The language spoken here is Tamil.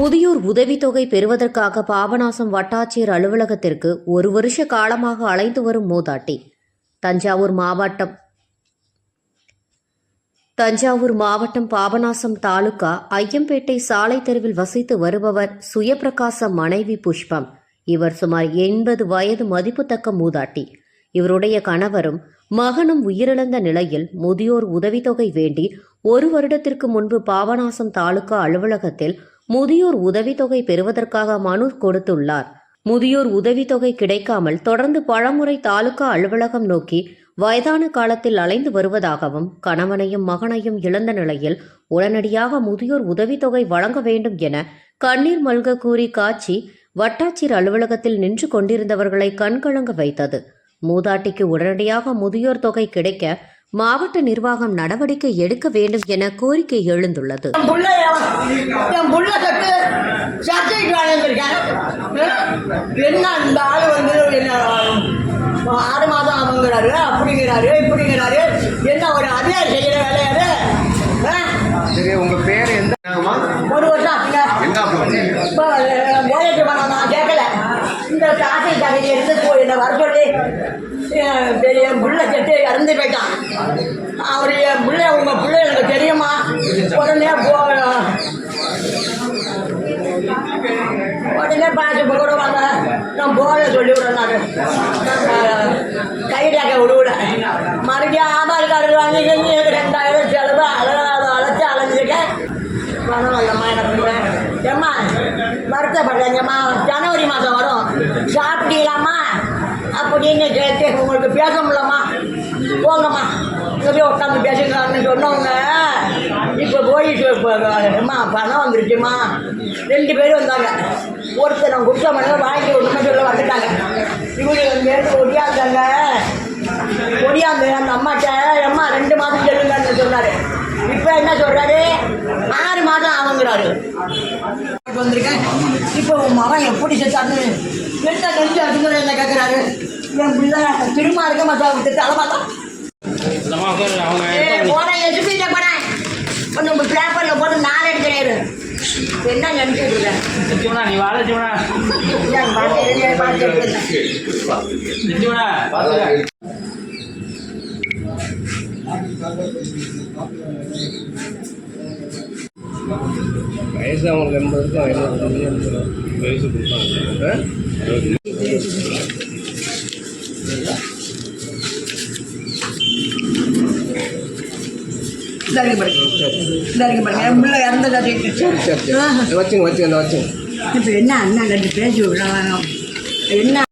உதவித்தொகை பெறுவதற்காக பாபநாசம் வட்டாட்சியர் அலுவலகத்திற்கு ஒரு வருஷ காலமாக அலைந்து வரும் மூதாட்டி. தஞ்சாவூர் மாவட்டம் தஞ்சாவூர் மாவட்டம் பாபநாசம் தாலுகா ஐயம்பேட்டை சாலை தெருவில் வசித்து வருபவர் சுயப்பிரகாசம் மனைவி புஷ்பம். இவர் சுமார் எண்பது வயது மதிப்புத்தக்க மூதாட்டி. இவருடைய கணவரும் மகனும் உயிரிழந்த நிலையில் முதியோர் உதவித்தொகை வேண்டி ஒரு வருடத்திற்கு முன்பு பாபநாசம் தாலுகா அலுவலகத்தில் முதியோர் உதவித்தொகை பெறுவதற்காக மனு கொடுத்துள்ளார். முதியோர் உதவித்தொகை கிடைக்காமல் தொடர்ந்து பழமுறை தாலுகா அலுவலகம் நோக்கி வயதான காலத்தில் அலைந்து வருவதாகவும் கணவனையும் மகனையும் இழந்த நிலையில் உடனடியாக முதியோர் உதவித்தொகை வழங்க வேண்டும் என கண்ணீர் மல்க கூறி காட்சி வட்டாட்சியர் அலுவலகத்தில் நின்று கொண்டிருந்தவர்களை கண்கலங்க வைத்தது. மூதாட்டிக்கு உடனடியாக முதியோர் தொகை கிடைக்க மாவட்ட நிர்வாகம் நடவடிக்கை எடுக்க வேண்டும் என கோரிக்கை எழுந்துள்ளது. என்ன இந்த ஆள் வந்து என்ன ஆறு மாதம் அவங்கிறாரு அப்படிங்கிறாரு இப்படிங்கிறாரு. என்ன ஒரு அதிகாரி செய்கிற வேலையாரு ஆ? சரி உங்க பேர் எந்த? என்னம்மா? ஒரு வருஷம் ஆச்சுங்க? இப்போ கேட்கல. இந்த காசை தகுதி எடுத்து போய் என்னை வர சொல்லி என் பெரிய என் புள்ள செட்டு இறந்து போயிட்டான். அவர் என் பிள்ளை உங்க பிள்ளை எனக்கு தெரியுமா? உடனே போ உடனே பாச கூட வாங்க. நான் போக சொல்லி விடுறேன் நான். கைடாக்க விடுவிட மறுபடியும் ஆதார் கார்டு வாங்கி எனக்கு ரெண்டாயிரம் செலவு அழகாத அழைச்சி அலைஞ்சிருக்கேன். பணம் இல்லைம்மா எனக்கு ஏம்மா வருத்தப்படுறேங்கம்மா ஜனவரி மாதம் வரும். சாப்பிட்டீங்களாம்மா? அப்படின்னு கேட்டு உங்களுக்கு பேச முடியலம்மா போங்கம்மா. இங்கே உட்காந்து பேசுங்கன்னு சொன்னவங்க. இப்போ போயிட்டு அம்மா பணம் வந்துருச்சுமா? ரெண்டு பேரும் வந்தாங்க. ஒருத்தர் நான் குடிச்ச மணி வாங்கி ஒன்றுமே சொல்ல வந்துட்டாங்க. இவங்க இங்கேருந்து ஒடியாந்தாங்க. ஒடியாந்து அந்த அம்மாட்ட அம்மா ரெண்டு மாதம் சொல்லுங்கன்னு சொன்னார். இப்போ என்ன சொல்கிறாரு ஆறு மாதம் ஆகுங்கிறாரு. வந்திருக்கேன். இப்போ உன் மகன் எப்படி செத்தாருன்னு என்ன நெஞ்சு அதுங்கிற என்ன கேட்குறாரு என் பிள்ளை திரும்ப இருக்க மாட்டா விட்டு தலைமாத்தான் இல்லைம்மா உட்காரு அவங்க போறேன் எசுபிட்ட போறேன் நம்ம பேப்பரில் போட்டு நாலு எடுக்கிறாரு என்ன நினைச்சிட்டு இருக்கேன் நீ வாழ சிவனா வயசு அவங்களுக்கு எண்பது இருக்கும் வயசு கொடுப்பாங்க. இந்த இருக்கு பாருங்க. இந்த இருக்கு பாருங்க. என் பிள்ளை இறந்ததா சரி சரி. வச்சுங்க வச்சுங்க இந்த வச்சுங்க. இப்போ என்ன அண்ணா கண்டு பேசி விடலாம் என்ன